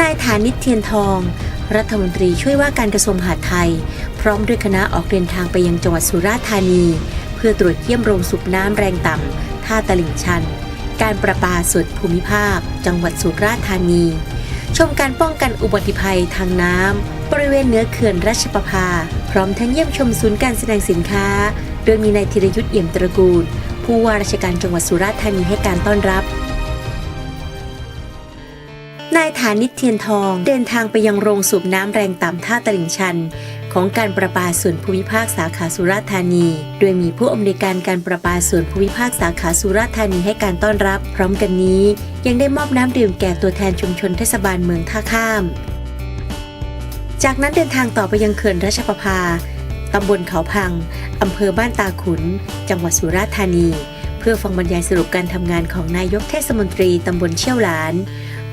นายฐานิตเทียนทอง รัฐมนตรีช่วยว่าการกระทรวงมหาดไทย พร้อมด้วยคณะออกเดินทางไปยังจังหวัดสุราษฎร์ธานี เพื่อตรวจเยี่ยมโรงสูบน้ำแรงต่ำท่าตลิ่งชัน การประปาส่วนภูมิภาค จังหวัดสุราษฎร์ธานี ชมการป้องกันอุบัติภัยทางน้ำบริเวณเหนือเขื่อนราชประภา พร้อมทั้งเยี่ยมชมศูนย์การแสดงสินค้า โดยมีนายธีรยุทธ์เอี่ยมตระกูล ผู้ว่าราชการจังหวัดสุราษฎร์ธานีให้การต้อนรับ นายฐานิตเทียนทองเดินทางไปยังโรงสูบน้ำแรงต่ำท่าตลิ่งชัน ของการประปาส่วนภูมิภาคสาขาสุราษฎร์ธานี โดยมีผู้อำนวยการการประปาส่วนภูมิภาคสาขาสุราษฎร์ธานีให้การต้อนรับ พร้อมกันนี้ ยังได้มอบน้ำดื่มแก่ตัวแทนชุมชนเทศบาลเมืองท่าข้าม จากนั้นเดินทางต่อไปยังเขื่อนราชประภาตำบลเขาพัง อำเภอบ้านตาขุน จังหวัดสุราษฎร์ธานี เพื่อฟังบรรยายสรุปการทำงานของนายกเทศมนตรีตำบลเชี่ยวหลาน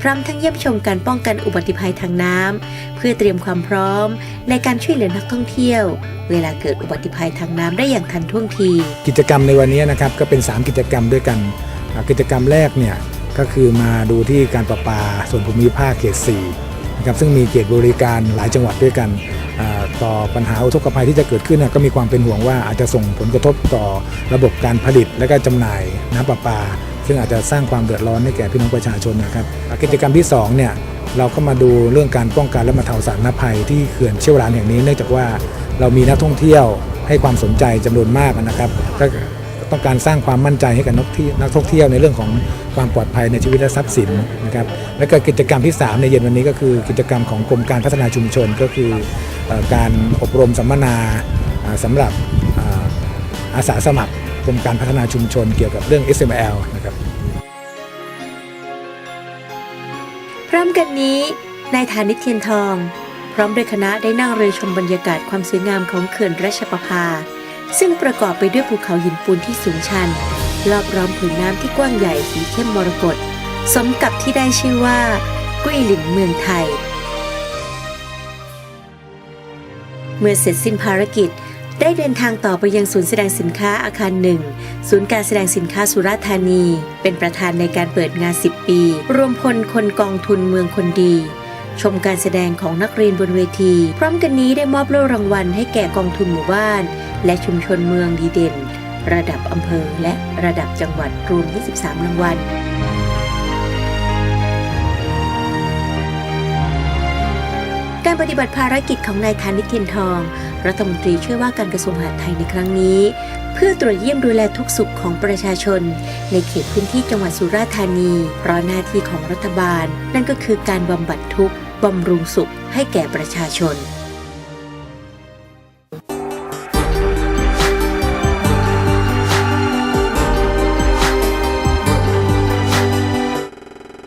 พร้อมทั้งเยี่ยมชมการป้องกันอุบัติภัยทางน้ำเพื่อเตรียมความพร้อม ในการช่วยเหลือนักท่องเที่ยว เวลาเกิดอุบัติภัยทางน้ำได้อย่างทันท่วงที กิจกรรมในวันนี้นะครับก็เป็น 3 กิจกรรมด้วยกัน กิจกรรมแรกเนี่ยก็คือมาดูที่การประปาส่วนภูมิภาคเขต4นะครับซึ่งมีเขตบริการหลายจังหวัดด้วยกันต่อปัญหาอุทกภัยที่จะเกิดขึ้นก็มีความเป็นห่วงว่าอาจจะส่งผลกระทบต่อระบบการผลิตและก็จำหน่ายน้ำประปา ซึ่งอาจจะสร้างความเดือดร้อนให้แก่พี่น้องประชาชนนะครับกิจกรรมที่สองเนี่ยเราก็มาดูเรื่องการป้องกันและบรรเทาสาธารณภัยที่เขื่อนเชี่ยวหลานแห่งนี้ เนื่องจากว่าเรามีนักท่องเที่ยวให้ความสนใจจำนวนมากนะครับก็ต้องการสร้างความมั่นใจให้กับนักที่นักท่องเที่ยวในเรื่องของความปลอดภัยในชีวิตและทรัพย์สินนะครับและก็กิจกรรมที่ 3 ในเย็นวันนี้ก็คือกิจกรรมของกรมการพัฒนาชุมชนก็คือการอบรมสัมมนาอ่าสำหรับอาสาสมัครกรมการพัฒนาชุมชนเกี่ยวกับเรื่อง SML นะครับ พร้อมกันนี้นายฐานิเทียนทอง พร้อมด้วยคณะได้นั่งเรือชมบรรยากาศความสวยงามของเขื่อนราชประภา ซึ่งประกอบไปด้วยภูเขาหินปูนที่สูงชันรอบล้อมผืนน้ำที่กว้างใหญ่สีเข้มมรกตสมกับที่ได้ชื่อว่า กุ้ยหลินเมืองไทย เมื่อเสร็จสิ้นภารกิจ ได้เดินทางต่อไปยังศูนย์แสดงสินค้าอาคารหนึ่งศูนย์การแสดงสินค้าสุราษฎร์ธานี เป็นประธานในการเปิดงาน 10 ปี รวมพลคนกองทุนเมืองคนดี ชมการแสดงของนักเรียนบนเวที พร้อมกันนี้ได้มอบโล่รางวัลให้แก่กองทุนหมู่บ้าน และชุมชนเมืองดีเด่น ระดับอำเภอและระดับจังหวัดรวม 23 รางวัล การปฏิบัติภารกิจของนายธานิตเทียนทอง รัฐมนตรีช่วยว่าการกระทรวงมหาดไทยในครั้งนี้ เพื่อตรวจเยี่ยมดูแลทุกสุขของประชาชน ในเขตพื้นที่จังหวัดสุราษฎร์ธานีเพราะหน้าที่ของรัฐบาล นั่นก็คือการบำบัดทุกข์บำรุงสุขให้แก่ประชาชน